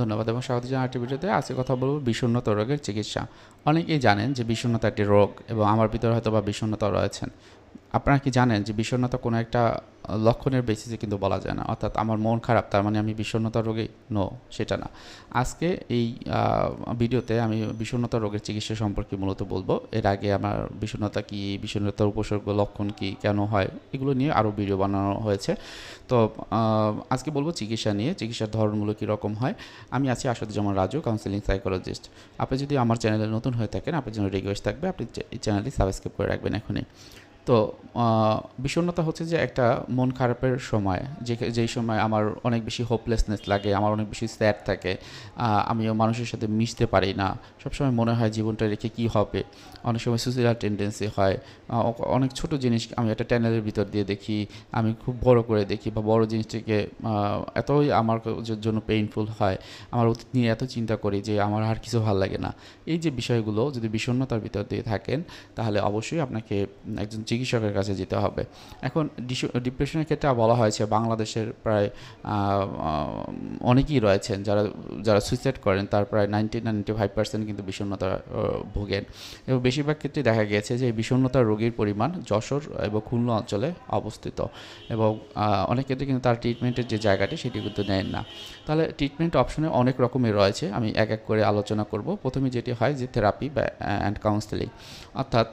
ধন্যবাদ এবং স্বাগত জানাই আরেকটি ভিডিওতে। আজকে কথা বলব বিষণ্ণতা রোগের চিকিৎসা। অনেকেই জানেন যে বিষণ্ণতা একটি রোগ এবং আমার ভিতরে হয়তো বা বিষণ্ণতা রয়েছেন। আপনারা কি জানেন যে বিষণ্ণতা কোনো একটা লক্ষণের বেসিসে কিন্তু বলা যায় না। অর্থাৎ আমার মন খারাপ, তার মানে আমি বিষণ্ণতা রোগে? নো সেটা না। আজকে এই ভিডিওতে আমি বিষণ্ণতা রোগের চিকিৎসা সম্পর্কে মূলত বলব। এর আগে আমার বিষণ্ণতা কি, বিষণ্ণতার উপসর্গ লক্ষণ কি, কেন হয়, এগুলো নিয়ে আরও ভিডিও বানানো হয়েছে। তো আজকে বলব চিকিৎসা নিয়ে, চিকিৎসার ধরনগুলো কীরকম হয়। আমি আছি আসাদুজ্জামান রাজু কাউন্সিলিং সাইকোলজিস্ট আপনি যদি আমার চ্যানেলে নতুন হয়ে থাকেন, আপনার জন্য রিকোয়েস্ট থাকবে, আপনি চ্যানেলটি সাবস্ক্রাইব করে রাখবেন এখনই। তো বিষণ্ণতা হচ্ছে যে একটা মন খারাপের সময়, যে, যেই সময় আমার অনেক বেশি হোপলেসনেস লাগে, আমার অনেক বেশি স্যাড থাকে আমিও মানুষের সাথে মিশতে পারি না। সবসময় মনে হয় জীবনটা রেখে কি হবে? অনেক সময় সুইসাইডাল টেন্ডেন্সি হয়। অনেক ছোট জিনিস আমি একটা ট্যানেলের ভিতর দিয়ে দেখি, আমি খুব বড় করে দেখি বা বড় জিনিসটিকে এতই আমার জন্য পেইনফুল হয়, আমার অতীত নিয়ে এত চিন্তা করি যে আমার আর কিছু ভালো লাগে না। এই যে বিষয়গুলো যদি বিষণ্ণতার ভিতর দিয়ে থাকেন, তাহলে অবশ্যই আপনাকে একজন চিকিৎসকের কাছে যেতে হবে। এখন ডিপ্রেশনের ক্ষেত্রে বলা হয়েছে বাংলাদেশের প্রায় অনেকেই রয়েছেন যারা যারা সুইসাইড করেন, তার প্রায় নাইনটি নাইনটি ফাইভ পার্সেন্ট কিন্তু বিষণ্ণতা ভোগেন। এবং বেশিরভাগ ক্ষেত্রে দেখা গিয়েছে যে এই বিষণ্ণতার রোগীর পরিমাণ যশোর এবং খুলনা অঞ্চলে অবস্থিত। এবং অনেক ক্ষেত্রে কিন্তু তার ট্রিটমেন্টের যে জায়গাটি সেটি কিন্তু নেন না। তাহলে ট্রিটমেন্ট অপশনে অনেক রকমের রয়েছে। আমি এক এক করে আলোচনা করব। প্রথমে যেটি হয় যে থেরাপি বা অ্যান্ড কাউন্সেলিং অর্থাৎ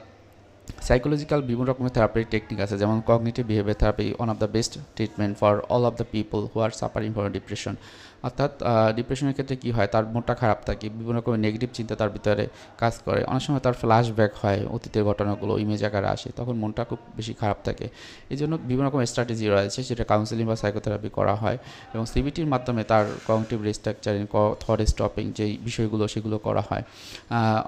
সাইকোলজিক্যাল বিভিন্ন রকমের থেরাপির টেকনিক আছে যেমন cognitive behaviour therapy one of the best treatment for all of the people who are suffering for depression অর্থাৎ ডিপ্রেশনের ক্ষেত্রে কী হয়? তার মনটা খারাপ থাকে বিভিন্ন রকমের নেগেটিভ চিন্তা তার ভিতরে কাজ করে। অনেক সময় তার ফ্ল্যাশব্যাক হয় অতীতের ঘটনাগুলো ইমেজ আকারে আসে তখন মনটা খুব বেশি খারাপ থাকে। এই জন্য বিভিন্ন রকম স্ট্র্যাটেজি রয়েছে সেটা কাউন্সিলিং বা সাইকোথেরাপি করা হয় এবং সিবিটির মাধ্যমে তার কগনিটিভ রিস্ট্রাকচারিং থট স্টপিং যেই বিষয়গুলো সেগুলো করা হয়।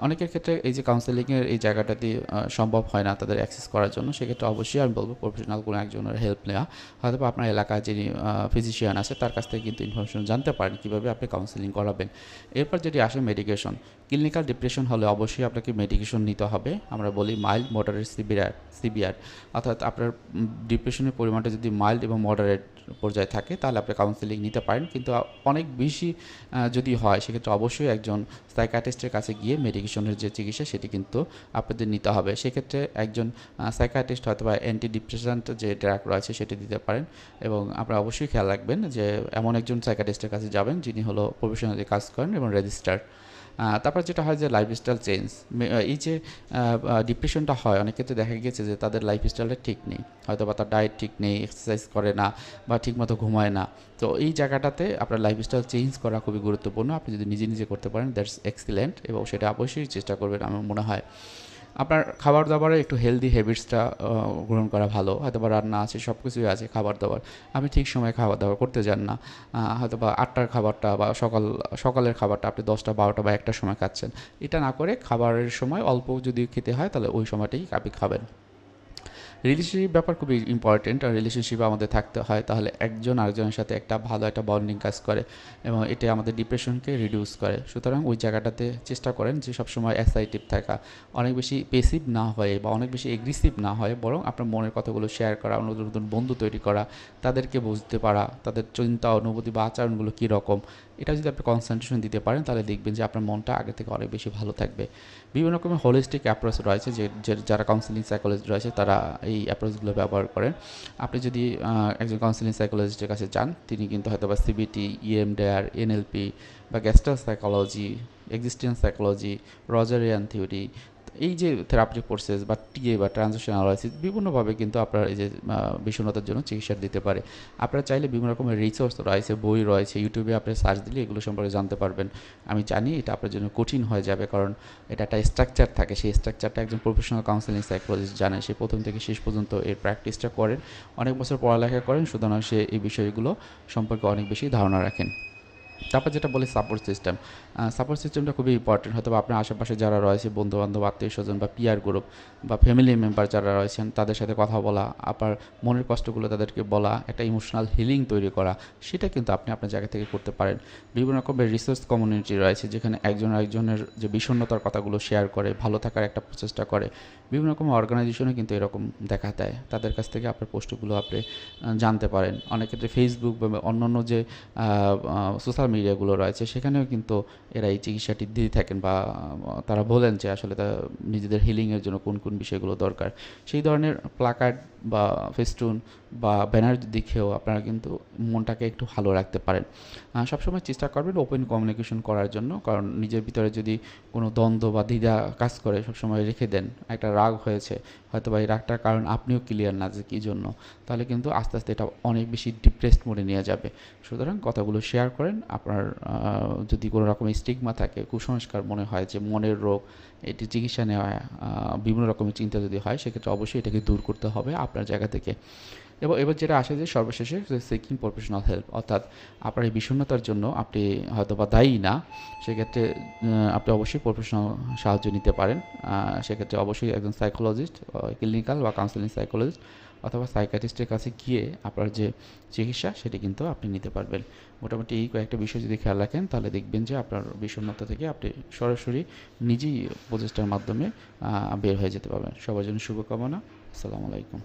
অনেকের ক্ষেত্রে এই যে কাউন্সেলিংয়ের এই জায়গাটাতে আহ, সম্ভব হয় না তাদের অ্যাক্সেস করার জন্য, সেক্ষেত্রে অবশ্যই আমি বলব প্রফেশনাল কোনো একজনের হেল্প নেওয়া। হয়তো বা আপনার এলাকায় যিনি ফিজিশিয়ান আছে, তার কাছ থেকে কিন্তু ইনফরমেশন জানতে পারেন, কীভাবে আপনি কাউন্সেলিং করাবেন। এরপর যেটি আসে মেডিকেশন ক্লিনিক্যাল ডিপ্রেশন হলে অবশ্যই আপনাকে মেডিকেশন নিতে হবে। আমরা বলি মাইল্ড মডারেট সিভিয়ার সিভিয়ার অর্থাৎ আপনার ডিপ্রেশনের পরিমাণটা যদি মাইল্ড এবং মডারেট পর্যায়ে থাকে, তাহলে আপনি কাউন্সেলিং নিতে পারেন। কিন্তু অনেক বেশি যদি হয়, সেক্ষেত্রে অবশ্যই একজন সাইকাটিস্টের কাছে গিয়ে মেডিকেশনের যে চিকিৎসা, সেটি কিন্তু আপনাদের নিতে হবে। সেক্ষেত্রে একজন সাইকাটিস্ট হয়তো বা অ্যান্টি ডিপ্রেশান্ট যে ড্রাগ রয়েছে সেটি দিতে পারেন এবং আপনারা অবশ্যই খেয়াল রাখবেন যে এমন একজন সাইকাটিস্টের কাছে যাবেন যিনি হলো প্রফেশনালি কাজ করেন এবং রেজিস্টার তারপর যেটা হয় যে লাইফস্টাইল চেঞ্জ এই যে ডিপ্রেশনটা হয়, অনেক ক্ষেত্রে দেখা গেছে যে তাদের লাইফস্টাইলটা ঠিক নেই। হয়তো বা তার ডায়েট ঠিক নেই এক্সারসাইজ করে না বা ঠিকমতো ঘুমায় না। তো এই জায়গাটাতে আপনার লাইফস্টাইল চেঞ্জ করা খুবই গুরুত্বপূর্ণ। আপনি যদি নিজে নিজে করতে পারেন দ্যাটস এক্সিলেন্ট এবং সেটা অবশ্যই চেষ্টা করবেন, আমার মনে হয়। আপনার খাবার দাবারে একটু হেলদি হ্যাবিটসটা গ্রহণ করা ভালো। হয়তো বা রান্না আছে সব কিছুই আছে খাবার দাবার আপনি ঠিক সময়ে খাবার দাবার করতে যান না। হয়তো বা আটটার খাবারটা বা সকাল, সকালের খাবারটা আপনি দশটা, বারোটা বা একটার সময় খাচ্ছেন। এটা না করে খাবারের সময় অল্প যদি খেতে হয়, তাহলে ওই সময়টাই আপনি খাবেন। রিলেশনশিপ ব্যাপার খুবই ইম্পর্টেন্ট আর রিলেশনশিপ আমাদের থাকতে হয়। তাহলে একজন আরেকজনের সাথে একটা ভালো একটা বন্ডিং কাজ করে এবং এটা আমাদের ডিপ্রেশনকে রিডিউস করে। সুতরাং ওই জায়গাটাতে চেষ্টা করেন যে সবসময় অ্যাসাইটিভ থাকা। অনেক বেশি পেসিভ না হয়ে বা অনেক বেশি এগ্রেসিভ না হয়ে বরং আপনার মনের কথাগুলো শেয়ার করা নতুন নতুন বন্ধু তৈরি করা, তাদেরকে বুঝতে পারা, তাদের চিন্তা, অনুভূতি বা আচরণগুলো কী রকম এটা যদি আপনি কনসেন্ট্রেশন দিতে পারেন, তাহলে দেখবেন যে আপনার মনটা আগে থেকে অনেক বেশি ভালো থাকবে। বিভিন্ন রকমের হোলিস্টিক অ্যাপ্রোচ রয়েছে যে যারা কাউন্সিলিং সাইকোলজিস্ট রয়েছে, তারা এই অ্যাপ্রোচগুলো ব্যবহার করেন। আপনি যদি একজন কাউন্সিলিং সাইকোলজিস্টের কাছে যান, তিনি কিন্তু হয়তো বা সিবিটি ইএমডেআর এনএলপি বা gestalt psychology existence psychology Rogerian theory এই যে থেরাপিটিক কোর্সেস বা টিএ বা ট্রানজেকশন অ্যানালাইসিস বিভিন্নভাবে কিন্তু আপনার এই যে বিষণ্ণতার জন্য চিকিৎসা দিতে পারে। আপনারা চাইলে বিভিন্ন রকমের রিসোর্স রয়েছে, বই রয়েছে ইউটিউবে আপনি সার্চ দিলে এগুলো সম্পর্কে জানতে পারবেন। আমি জানি এটা আপনার জন্য কঠিন হয়ে যাবে কারণ এটা একটা স্ট্রাকচার থাকে। সেই স্ট্রাকচারটা একজন প্রফেশনাল কাউন্সিলিং সাইকোলজিস্ট জানে। সে প্রথম থেকে শেষ পর্যন্ত এর প্র্যাকটিসটা করেন। অনেক বছর পড়ালেখা করেন, সুতরাং সে এই বিষয়গুলো সম্পর্কে অনেক বেশি ধারণা রাখেন। তারপর যেটা বলি সাপোর্ট সিস্টেম সাপোর্ট সিস্টেমটা খুবই ইম্পর্টেন্ট হয়তো আপনার আশেপাশে যারা রয়েছে বন্ধু বান্ধব আত্মীয় স্বজন বা পিয়ার গ্রুপ বা ফ্যামিলি মেম্বার যারা রয়েছেন, তাদের সাথে কথা বলা আপনার মনের কষ্টগুলো তাদেরকে বলা, একটা ইমোশনাল হিলিং তৈরি করা, সেটা কিন্তু আপনি আপনার জায়গা থেকে করতে পারেন। বিভিন্ন রকমের রিসোর্স কমিউনিটি রয়েছে, যেখানে একজন আরেকজনের যে বিষণ্ণতার কথাগুলো শেয়ার করে, ভালো থাকার একটা প্রচেষ্টা করে। বিভিন্ন রকম অর্গানাইজেশনে কিন্তু এরকম দেখা দেয়। তাদের কাছ থেকে আপনার পোস্টগুলো আপনি জানতে পারেন। অনেক ক্ষেত্রে ফেসবুক বা অন্য যে সোশ্যাল সোশ্যাল মিডিয়াগুলো রয়েছে, সেখানেও কিন্তু এরা এই চিকিৎসাটি দিয়ে থাকেন বা, তারা বলেন যে আসলে তা নিজেদের হিলিংয়ের জন্য কোন কোন বিষয়গুলো দরকার। সেই ধরনের প্লাকার্ড বা ফেস্টুন বা ব্যানার দেখেও আপনারা কিন্তু মনটাকে একটু ভালো রাখতে পারেন। সবসময় চেষ্টা করবেন ওপেন কমিউনিকেশন করার জন্য, কারণ নিজের ভিতরে যদি কোনো দ্বন্দ্ব বা দ্বিধা কাজ করে, সবসময় রেখে দেন, একটা রাগ হয়েছে, হয়তো বা এই রাগটার কারণ আপনিও ক্লিয়ার না যে কী জন্য, তাহলে কিন্তু আস্তে আস্তে এটা অনেক বেশি ডিপ্রেসড মোডে নিয়ে যাবে। সুতরাং কথাগুলো শেয়ার করেন আপনার যদি কোনো রকম স্টিগমা থাকে, কুসংস্কার মনে হয় যে মনের রোগ, এটি চিকিৎসা নেওয়া বিভিন্ন রকমের চিন্তা যদি হয়, সেক্ষেত্রে অবশ্যই এটাকে দূর করতে হবে আপনার জায়গা থেকে। এবং এবার যেটা আসে যে সর্বশেষে সেকিং প্রফেশনাল হেল্প অর্থাৎ আপনার এই বিষণ্ণতার জন্য আপনি হয়তো বা দায়ী না, সেক্ষেত্রে আপনি অবশ্যই প্রফেশনাল সাহায্য নিতে পারেন। সেক্ষেত্রে অবশ্যই একজন সাইকোলজিস্ট ক্লিনিক্যাল বা কাউন্সিলিং সাইকোলজিস্ট অথবা সাইকাটিস্টের কাছে গিয়ে আপনার যে চিকিৎসা, সেটি কিন্তু আপনি নিতে পারবেন। মোটামুটি এই কয়েকটা বিষয় যদি খেয়াল রাখেন, তাহলে দেখবেন যে আপনার বিষণ্ণতা থেকে আপনি সরাসরি নিজেই প্রচেষ্টার মাধ্যমে বের হয়ে যেতে পারবেন। সবার জন্য শুভকামনা। আসসালামু আলাইকুম।